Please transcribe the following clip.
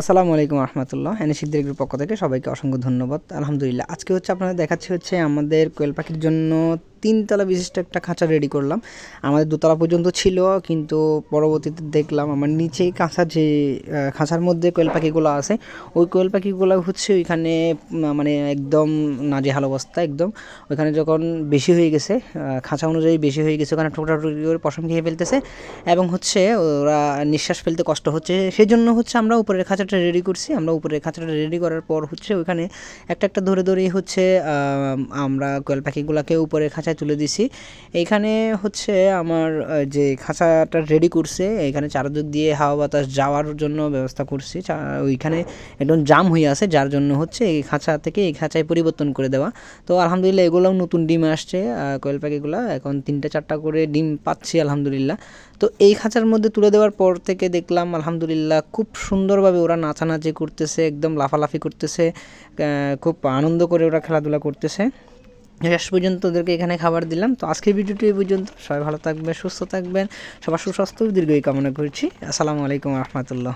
আসসালামু আলাইকুম রহমতুল্লাহ সিদ্দির গ্রুপ পক্ষ থেকে সবাইকে অসংখ্য ধন্যবাদ। আলহামদুলিল্লাহ, আজকে হচ্ছে আপনাদের দেখাচ্ছি হচ্ছে আমাদের কোয়েল পাখির জন্য তিনতলা বিশিষ্ট একটা খাঁচা রেডি করলাম। আমাদের দোতলা পর্যন্ত ছিল, কিন্তু পরবর্তীতে দেখলাম আমার নিচেই কাঁচা যে খাঁচার মধ্যে কোয়েল পাখিগুলো আছে, ওই কোয়েল পাখিগুলো হচ্ছে ওইখানে মানে একদম নাজেহাল অবস্থা, একদম। ওইখানে যখন বেশি হয়ে গেছে খাঁচা অনুযায়ী বেশি হয়ে গেছে, ওখানে ঠোকরা টুকরি করে পশম খেয়ে ফেলতেছে, এবং হচ্ছে ওরা নিঃশ্বাস ফেলতে কষ্ট হচ্ছে। সেই জন্য হচ্ছে আমরা উপরের খাঁচাটা রেডি করছি। আমরা উপরের খাঁচাটা রেডি করার পর হচ্ছে ওইখানে একটা একটা ধরে ধরেই হচ্ছে আমরা কোয়েল পাখিগুলোকে উপরের খাঁচা খাঁচায় তুলে দিছি। এইখানে হচ্ছে আমার যে খাঁচাটা রেডি করছে এখানে চারদিক দিয়ে হাওয়া বাতাস যাওয়ার জন্য ব্যবস্থা করছি। ওইখানে একদম জাম হয়ে আছে, যার জন্য হচ্ছে এই খাঁচা থেকে এই খাঁচায় পরিবর্তন করে দেওয়া। তো আলহামদুলিল্লাহ এগুলোও নতুন ডিম আসছে কোয়েল পাখিগুলো এখন তিনটা চারটা করে ডিম পাচ্ছি আলহামদুলিল্লাহ। তো এই খাঁচার মধ্যে তুলে দেওয়ার পর থেকে দেখলাম আলহামদুলিল্লাহ খুব সুন্দরভাবে ওরা নাচানাচি করতেছে, একদম লাফালাফি করতেছে খুব আনন্দ করে ওরা খেলাধুলা করতেছে। শেষ পর্যন্ত ওদেরকে এখানে খাবার দিলাম। তো আজকের ভিডিওটি এই পর্যন্ত। সবাই ভালো থাকবেন, সুস্থ থাকবেন। সবার সুস্বাস্থ্য দীর্ঘই কামনা করছি। আসসালামু আলাইকুম রহমতুল্লাহ।